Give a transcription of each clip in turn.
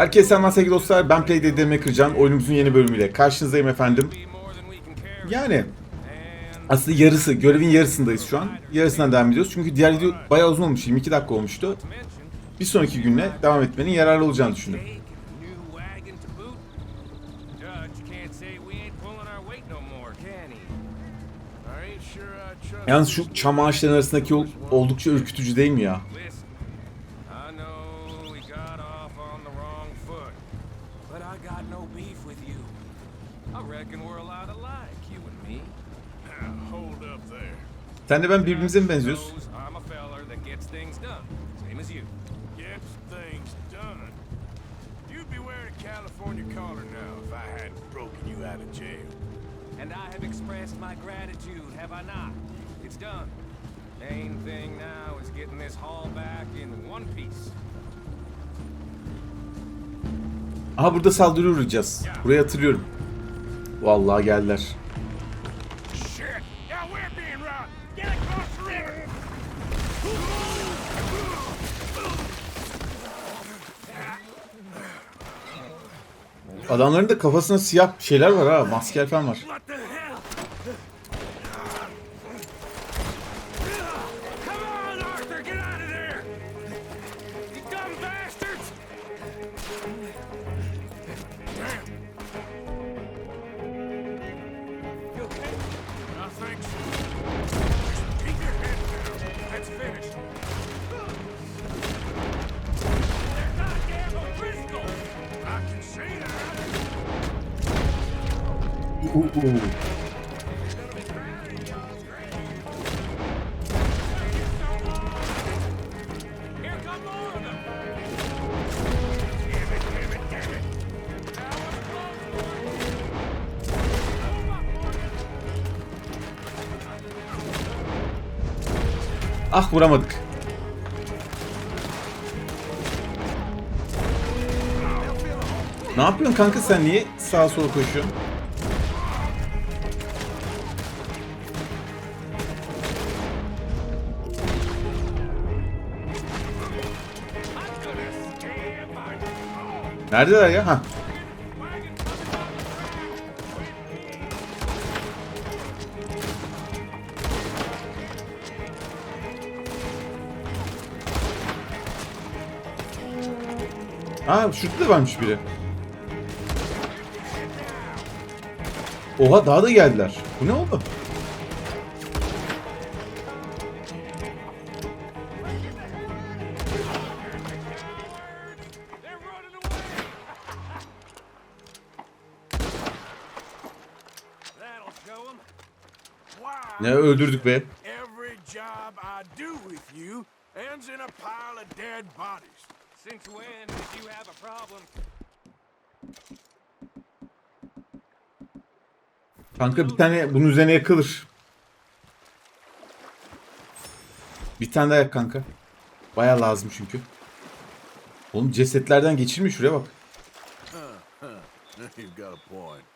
Herkese selamlar sevgili dostlar. Ben Play Dead'lerime kıracağım. Oyunumuzun yeni bölümüyle karşınızdayım efendim. Yani aslında yarısı, görevin yarısındayız şu an. Yarısından devam ediyoruz. Çünkü diğer video bayağı uzun olmuş. 22 dakika olmuştu. Bir sonraki günle devam etmenin yararlı olacağını düşündüm. Yalnız şu çam ağaçlarının arasındaki yol oldukça ürkütücü değil mi ya? I know we got off on the wrong foot, but I got no beef with you. I reckon we're a lot alike, you and me. Hold up there. Sen de ben birbirimize mi benziyoruz? Knows I'm a feller that gets things done, same as you. Gets things done. You'd be wearing a California collar now if I hadn't broken you out of jail. And I have expressed my gratitude, have I not? It's done. Main thing now is getting this haul back in one piece. Aha burada saldırı uğrayacağız. Burayı hatırlıyorum. Vallahi geldiler. Adamların da kafasında siyah şeyler var ha. Masker falan var. Ah vuramadık. Ne yapıyorsun kanka sen niye sağa sola koşuyorsun? Neredeler ya? Ha. Aa şurada da varmış biri. Oha daha da geldiler. Bu ne oldu? Have a problem? Kanka bir tane bunun üzerine yakılır. Bir tane daha yak kanka. Baya lazım çünkü. Oğlum cesetlerden geçirmiş şuraya bak. You've got a point.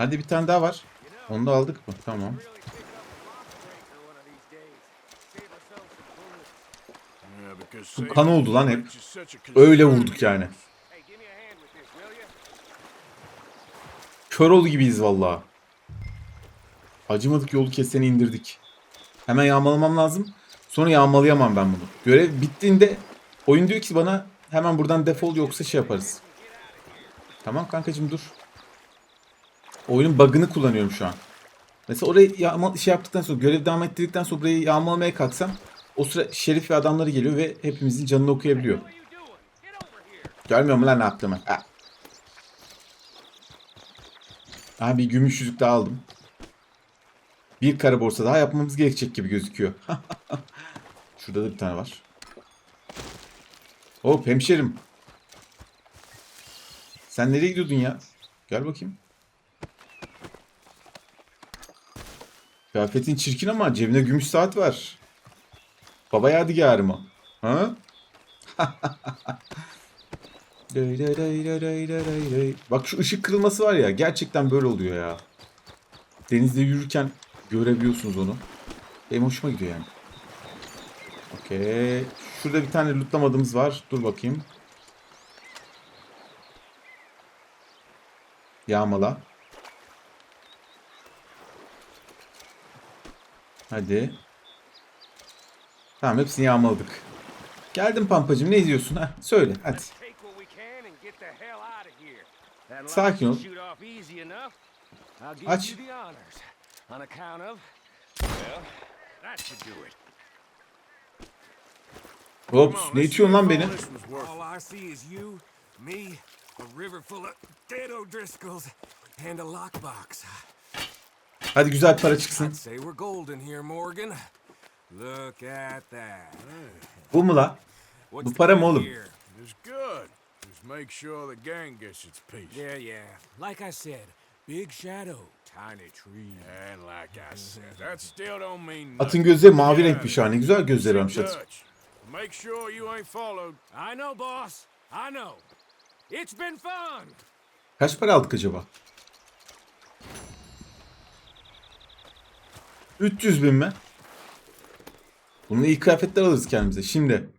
Hadi bir tane daha var. Onu da aldık mı? Tamam. Kan oldu lan hep. Öyle vurduk yani. Kör oldu gibiyiz vallahi. Acımadık yolu keseni indirdik. Hemen yağmalamam lazım. Sonra yağmalayamam ben bunu. Görev bittiğinde oyun diyor ki bana hemen buradan defol yoksa şey yaparız. Tamam kankacım dur. Oyunun bug'ını kullanıyorum şu an. Mesela orayı yağma şey yaptıktan sonra görev devam ettirdikten sonra burayı yağmalamaya kalksam o sıra şerif ve adamları geliyor ve hepimizin canını okuyabiliyor. Görmüyor mu lan ne yaptığımı? Ha. Ha bir gümüş yüzük daha aldım. Bir kara borsa daha yapmamız gerekecek gibi gözüküyor. Şurada da bir tane var. Hop hemşerim. Sen nereye gidiyordun ya? Gel bakayım. Kıyafetin çirkin ama cebinde gümüş saat var. Baba yadigarı mı? Ha? Lay lay lay lay lay lay lay. Bak şu ışık kırılması var ya gerçekten böyle oluyor ya. Denizde yürürken görebiliyorsunuz onu. Benim hoşuma gidiyor yani. Okey. Şurada bir tane lootlamadığımız var. Dur bakayım. Yağmala. Hadi. Tamam hepsini yağmaladık. Geldim pampacım ne izliyorsun ha? Söyle hadi. Sakin ol. Aç. Ops ne içiyorsun lan beni? Hadi güzel para çıksın. I'd say we're golden here, Morgan. Look at that. Bu mu la? Bu para mı oğlum? make sure the gang gets its piece. Yeah, yeah. Like I said, big shadow, tiny tree. And like I said, that still don't mean Atın gözleri mavi renkmiş ha. Ne güzel gözleri varmış atın. Make sure you ain't followed. I know, boss. I know. It's been fun. Kaç para aldık acaba? 300 bin mi? Bununla iyi kıyafetler alırız kendimize. Şimdi.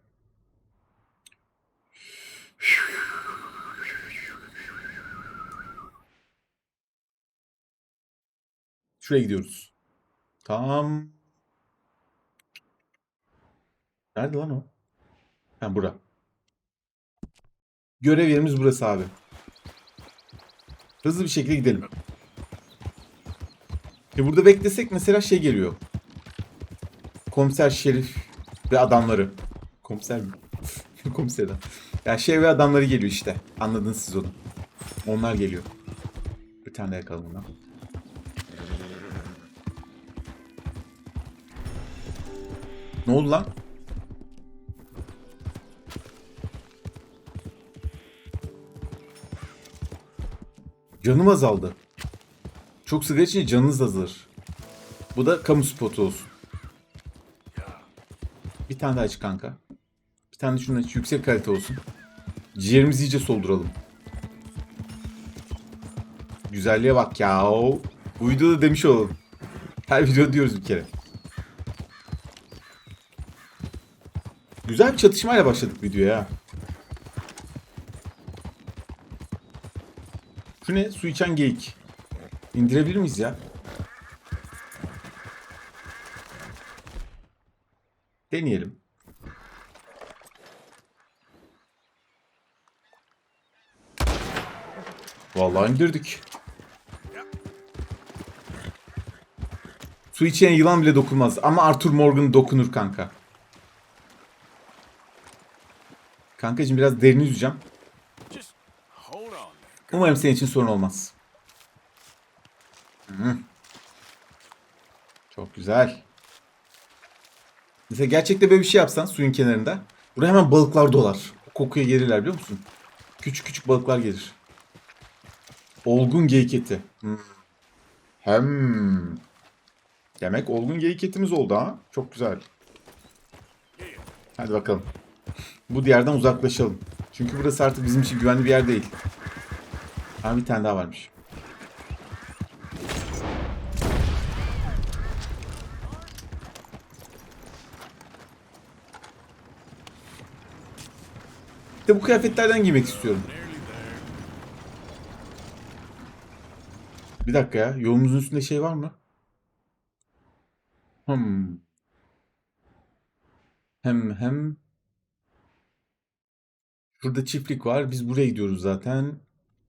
Şuraya gidiyoruz. Tam. Nerede lan o? Ha bura. Görev yerimiz burası abi. Hızlı bir şekilde gidelim. E burada beklesek mesela şey geliyor. Komiser Şerif ve adamları. Komiser mi? Komiser adam. Yani şey ve adamları geliyor işte. Anladınız siz onu. Onlar geliyor. Bir tane yakalım bundan. Ne oldu lan? Canım azaldı. Çok sigara içince canınız azalır. Bu da kamu spotu olsun. Bir tane daha aç kanka. Bir tane de şunu aç. Yüksek kalite olsun. Ciğerimizi iyice solduralım. Güzelliğe bak ya. Bu videoda demiş olalım. Her video diyoruz bir kere. Güzel bir çatışmayla başladık videoya. Şu ne? Su içen geyik. İndirebilir miyiz ya? Deneyelim. Vallahi indirdik. Su içen yılan bile dokunmaz ama Arthur Morgan dokunur kanka. Kankacığım biraz derin yüzeceğim. Umarım senin için sorun olmaz. Çok güzel. Mesela gerçekte böyle bir şey yapsan suyun kenarında. Buraya hemen balıklar dolar. O kokuya gelirler biliyor musun? Küçük küçük balıklar gelir. Olgun geyik eti. Hem. Demek olgun geyik etimiz oldu ha. Çok güzel. Hadi bakalım. Bu diyardan uzaklaşalım. Çünkü burası artık bizim için güvenli bir yer değil. Ha bir tane daha varmış. İşte bu kıyafetlerden giymek istiyorum. Bir dakika ya. Yolumuzun üstünde şey var mı? Hmm. Hem hem Şurada çiftlik var. Biz buraya gidiyoruz zaten.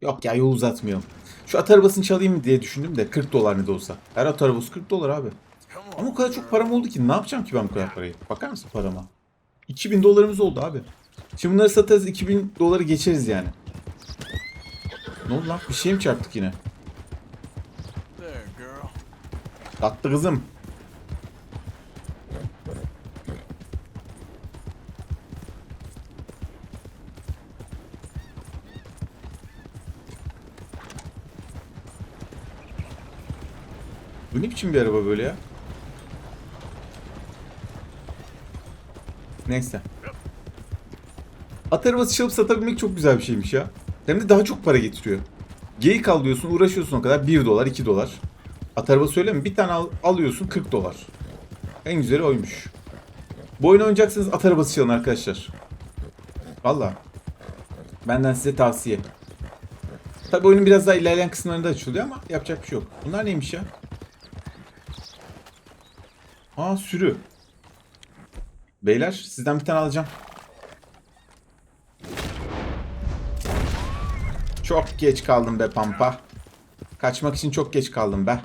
Yok ya yol uzatmayalım. Şu at arabasını çalayım diye düşündüm de 40 dolar ne de olsa. Her at arabası 40 dolar abi. Ama o kadar çok param oldu ki ne yapacağım ki ben bu kadar parayı? Bakar mısın parama? 2000 dolarımız oldu abi. Şimdi bunları satarız 2000 doları geçeriz yani. Ne oldu lan? Bir şey mi çarptık yine? Tatlı kızım. Bu ne biçim bir araba böyle ya? Neyse. At arabası çalıp satabilmek çok güzel bir şeymiş ya. Hem de daha çok para getiriyor. Geyik alıyorsun, uğraşıyorsun o kadar. 1 dolar, 2 dolar. At arabası öyle mi? Bir tane al- alıyorsun 40 dolar. En güzeli oymuş. Bu oyunu oynayacaksınız at arabası çalın arkadaşlar. Valla. Benden size tavsiye. Tabi oyunun biraz daha ilerleyen kısımlarında açılıyor ama yapacak bir şey yok. Bunlar neymiş ya? Aa sürü. Beyler sizden bir tane alacağım. Çok geç kaldım be pampa. Kaçmak için çok geç kaldım be.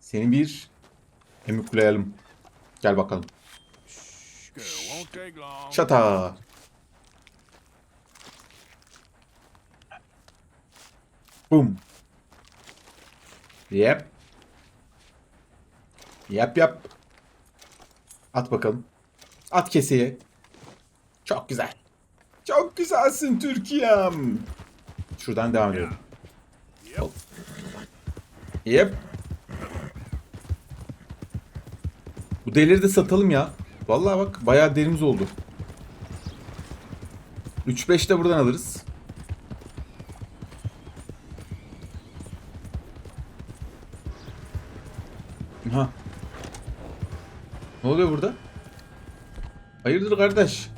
Seni bir emükleyelim. Gel bakalım. Şata. Boom. Yep. Yap yap. At bakalım. At keseye. Çok güzel. Çok güzelsin Türkiye'm. Şuradan devam edelim. Hop. Yep. Bu delileri de satalım ya. Vallahi bak bayağı derimiz oldu. 3-5 de buradan alırız. Ha. Ne oluyor burada? Hayırdır kardeş?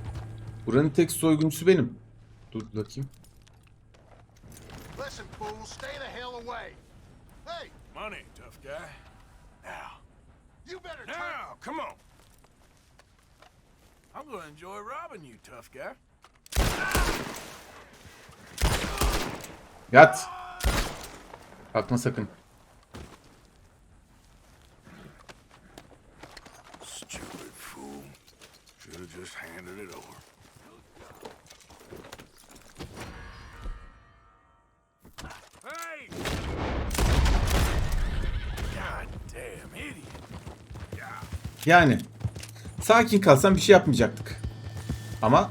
Buranın tek soyguncusu benim. Dur bakayım. Listen, fool, stay the hell away. Hey, Money, tough guy. Now. you better. Now, come on. I'm gonna enjoy robbing you, tough guy. Yat. Kalkma sakın. Stupid fool. Should have just handed it over. Yani sakin kalsan bir şey yapmayacaktık. Ama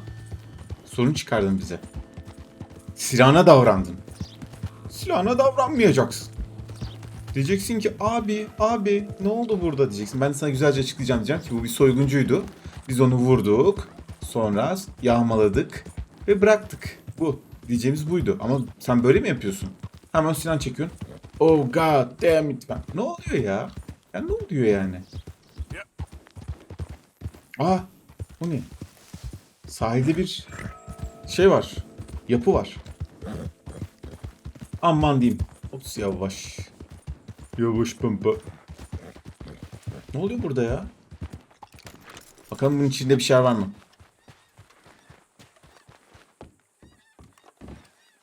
sorun çıkardın bize. Silahına davrandın. Silahına davranmayacaksın. Diyeceksin ki abi abi ne oldu burada diyeceksin. Ben de sana güzelce açıklayacağım diyeceğim ki bu bir soyguncuydu. Biz onu vurduk. Sonra yağmaladık ve bıraktık. Bu. Diyeceğimiz buydu. Ama sen böyle mi yapıyorsun? Hemen silah çekiyorsun. Oh god damn it. Ne oluyor ya? Ya ne oluyor yani? Aa, bu ne? Sahilde bir şey var. Yapı var. Aman diyeyim. Ops yavaş. Yavaş pampa. Ne oluyor burada ya? Bakalım bunun içinde bir şey var mı?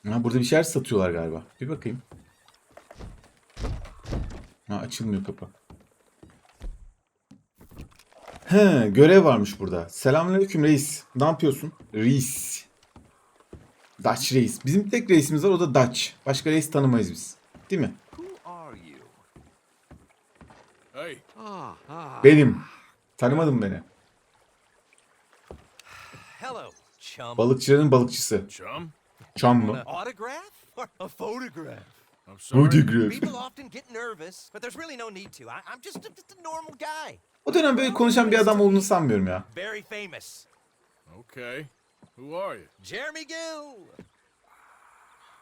Ha, burada bir şeyler satıyorlar galiba. Bir bakayım. Ha, açılmıyor kapı. He, görev varmış burada. Selamünaleyküm reis. Ne yapıyorsun? Reis. Dutch reis. Bizim tek reisimiz var o da Dutch. Başka reis tanımayız biz. Değil mi? Benim. Tanımadın beni. Hello, chum. Balıkçıların balıkçısı. chum. Çam An mı? autograph or a photograph? I'm sorry. Photograph. People often get nervous, but there's really no need to. I, I'm just a, just a normal guy. O dönem böyle konuşan bir adam olduğunu sanmıyorum ya. Very famous. Okay. Who are you? Jeremy Gill,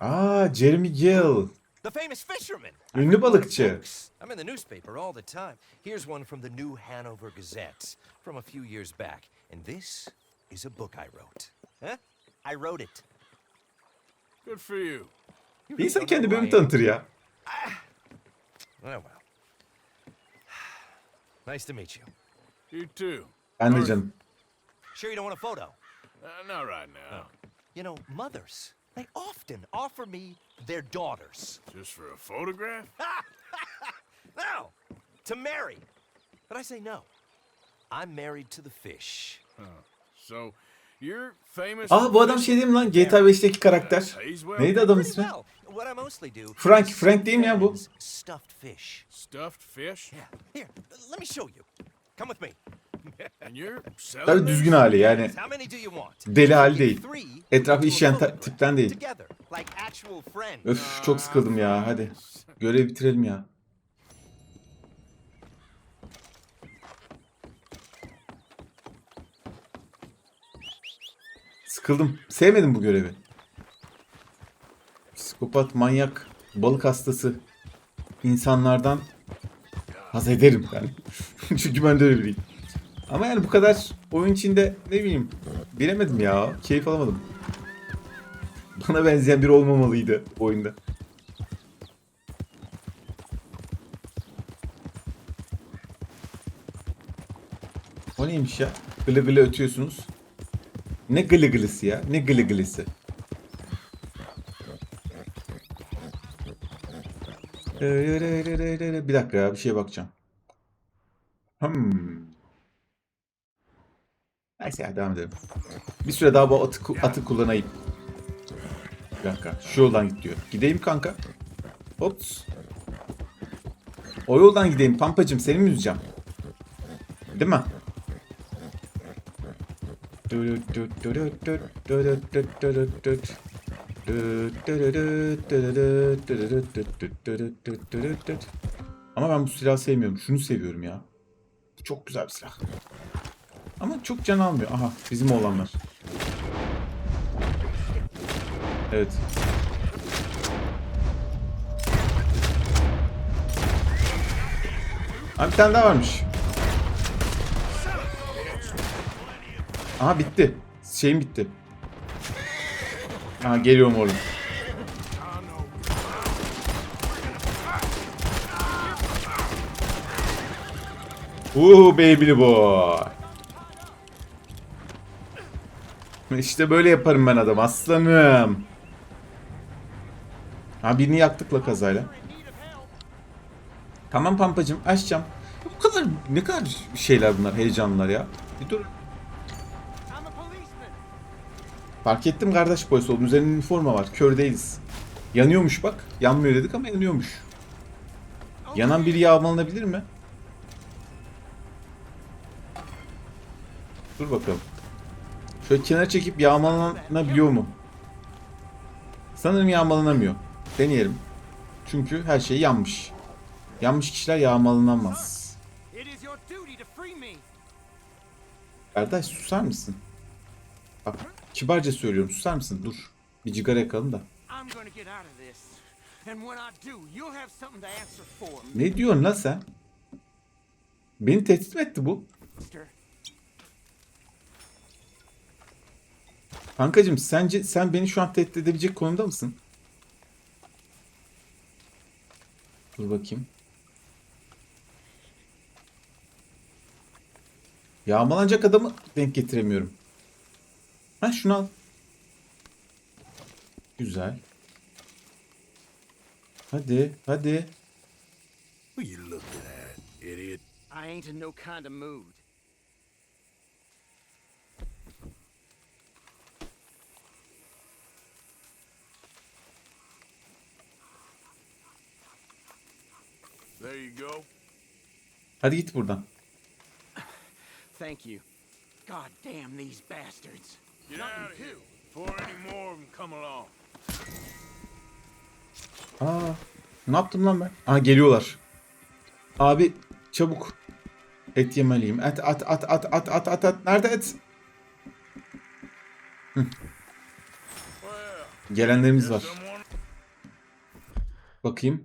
Aa, Jeremy Gill. the famous fisherman. Ünlü balıkçı. I'm in the newspaper all the time. Here's one from the New Hanover Gazette from a few years back. And this is a book I wrote. Huh? I wrote it. Good for you. Bir insan kendi bölümü tanıtır ya. Oh, well. Nice to meet you. You too. Ben de canım. Sure you don't want a photo? Uh, not right now. You know, mothers, they often offer me their daughters. Just for a photograph? No, to marry. But I say no. I'm married to the fish. So, you're famous. Aa for bu adam fishing? şey değil mi lan? GTA 5'teki karakter. Pays well. Neydi adamın Pretty ismi? well. What I mostly do. Frank, Frank değil mi ya bu? Stuffed fish. Stuffed fish? Yeah. Here, let me show you. Come with me. And you're selling Tabii düzgün hali yani. How many do you want? Deli hali değil. three, Etrafı işleyen tipten değil. Together, like actual friends. Öf çok sıkıldım ya hadi. Görev bitirelim ya. Sıkıldım. Sevmedim bu görevi. Psikopat, manyak, balık hastası insanlardan haz ederim ben. Çünkü ben de öyle biriyim. Ama yani bu kadar oyun içinde ne bileyim bilemedim ya. Keyif alamadım. Bana benzeyen biri olmamalıydı bu oyunda. O neymiş ya? Gılı gılı ötüyorsunuz. Ne gılı gılısı ya? Ne gılı gılısı? Bir dakika ya bir şeye bakacağım. Hmm. Neyse ya devam edelim. Bir süre daha bu atı, atı kullanayım. Bir dakika. Şu yoldan git diyor. Gideyim kanka. Hops. O yoldan gideyim. Pampacım seni mi üzeceğim? Değil mi? Ama ben bu silahı sevmiyorum. Şunu seviyorum ya. Bu çok güzel bir silah. Ama çok can almıyor. Aha bizim oğlanlar. Evet. Abi bir tane daha varmış. Aha bitti. Şeyim bitti. Aha geliyorum oğlum. Uuu baby boy. İşte böyle yaparım ben adam aslanım. Ha birini yaktık la kazayla. Tamam pampacım açacağım. Bu kadar ne kadar şeyler bunlar heyecanlar ya. Bir dur. Fark ettim kardeş polis oldum. Üzerinde üniforma var. Kör değiliz. Yanıyormuş bak. Yanmıyor dedik ama yanıyormuş. Yanan biri yağmalanabilir mi? Dur bakalım. Şöyle kenara çekip yağmalanabiliyor mu? Sanırım yağmalanamıyor. Deneyelim. Çünkü her şey yanmış. Yanmış kişiler yağmalanamaz. Kardeş susar mısın? Bak kibarca söylüyorum susar mısın? Dur. Bir cigara yakalım da. Ne diyorsun lan sen? Beni tehdit mi etti bu? Kankacım sence sen beni şu an tehdit edebilecek konumda mısın? Dur bakayım. Yağmalanacak adamı denk getiremiyorum. Ha şunu al. Güzel. Hadi, hadi. Will you look at that, idiot? I ain't in no kind of mood. There you go. Hadi git buradan. Thank you. God damn these bastards. Get out of here before any more of them come along. Aa, ne yaptım lan ben? Aa geliyorlar. Abi çabuk. Et yemeliyim. Et at at at at at at at. Nerede et? Hı. Gelenlerimiz var. Bakayım.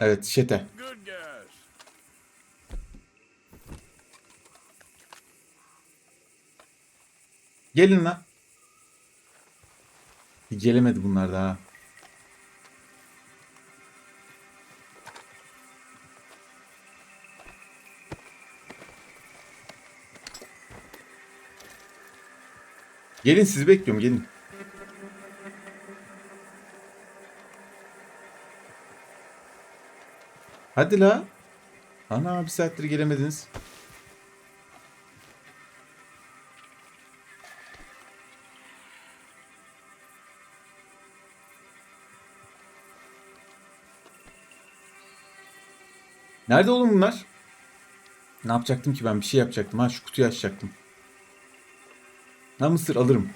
Evet şete. Gelin lan. Gelemedi bunlar daha. Gelin sizi bekliyorum gelin. Hadi la. Ana bir saattir gelemediniz. Nerede oğlum bunlar? Ne yapacaktım ki ben? Bir şey yapacaktım. Ha şu kutuyu açacaktım. Ha mısır alırım.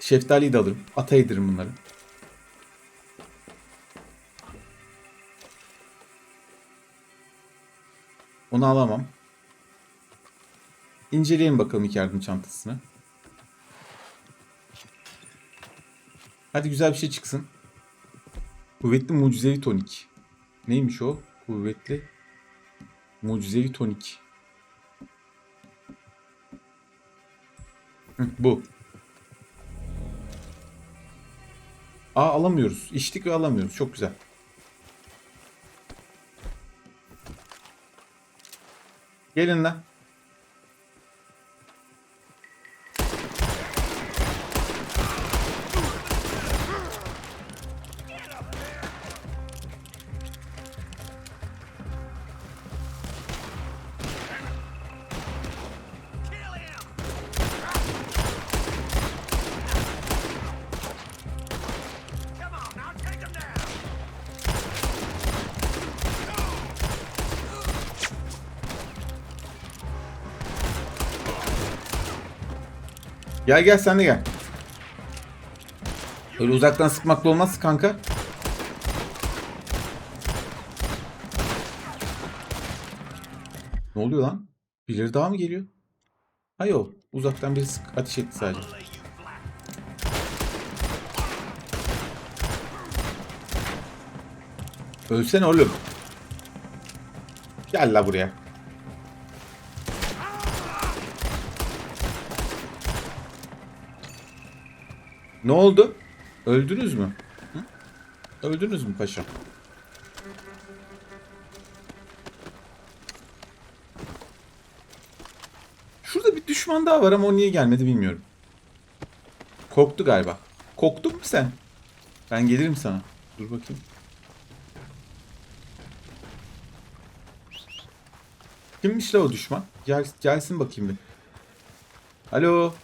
Şeftaliyi de alırım. Ata yediririm bunları. Onu alamam. İnceleyelim bakalım ilk yardım çantasını. Hadi güzel bir şey çıksın. Kuvvetli mucizevi tonik. Neymiş o? Kuvvetli Mucizevi tonik. Bu. Aa alamıyoruz. İçtik ve alamıyoruz. Çok güzel. Gelin lan. Gel gel sen de gel. Öyle uzaktan sıkmakla olmaz kanka. Ne oluyor lan? Birileri daha mı geliyor? Hayır. Uzaktan biri sık ateş etti sadece. Ölsene oğlum. Gel la buraya. Ne oldu? Öldünüz mü? Hı? Öldünüz mü paşam? Şurada bir düşman daha var ama o niye gelmedi bilmiyorum. Korktu galiba. Korktun mu sen? Ben gelirim sana. Dur bakayım. Kimmiş la o düşman? Gel, gelsin bakayım bir. Alo.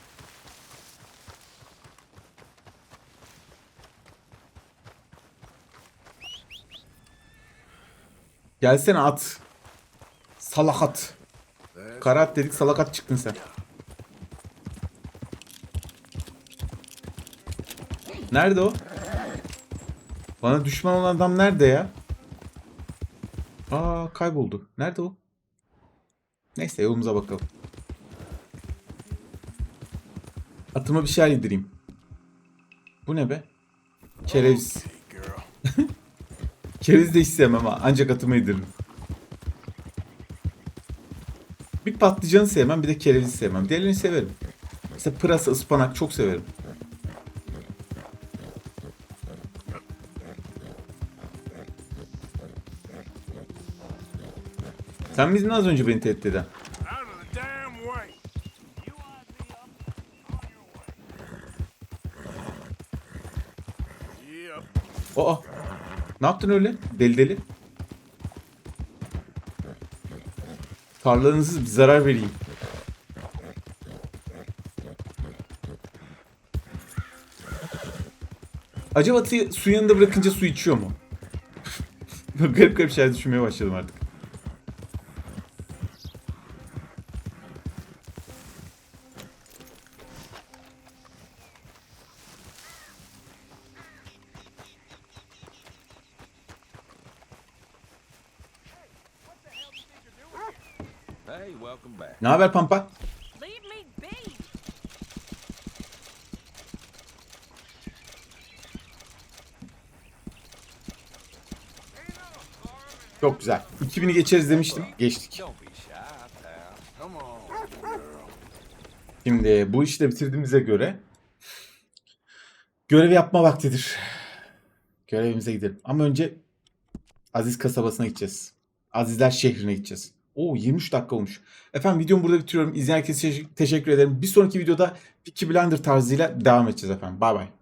Gelsene at. Salakat. Karat dedik salakat çıktın sen. Nerede o? Bana düşman olan adam nerede ya? Aa kayboldu. Nerede o? Neyse yolumuza bakalım. Atıma bir şey yedireyim. Bu ne be? Kereviz. Kereviz de hiç sevmem ha. Ancak atıma yediririm. Bir patlıcanı sevmem bir de kerevizi sevmem. Diğerlerini severim. Mesela pırasa, ıspanak çok severim. Sen miydin az önce beni tehdit eden? Out of the damn way. You eyed me up on your way. Yep. Aa! Ne yaptın öyle? Deli deli. Tarlanızı zarar vereyim. Acaba su yanında bırakınca su içiyor mu? garip garip şeyler düşünmeye başladım artık. Ne haber Pampa? Leave me be. Çok güzel. 2000'i geçeriz demiştim. Geçtik. Şimdi bu işi de bitirdiğimize göre görev yapma vaktidir. Görevimize gidelim. Ama önce Aziz kasabasına gideceğiz. Azizler şehrine gideceğiz. Oo 23 dakika olmuş. Efendim videomu burada bitiriyorum. İzleyen herkese teşekkür ederim. Bir sonraki videoda Peaky Blender tarzıyla devam edeceğiz efendim. Bay bay.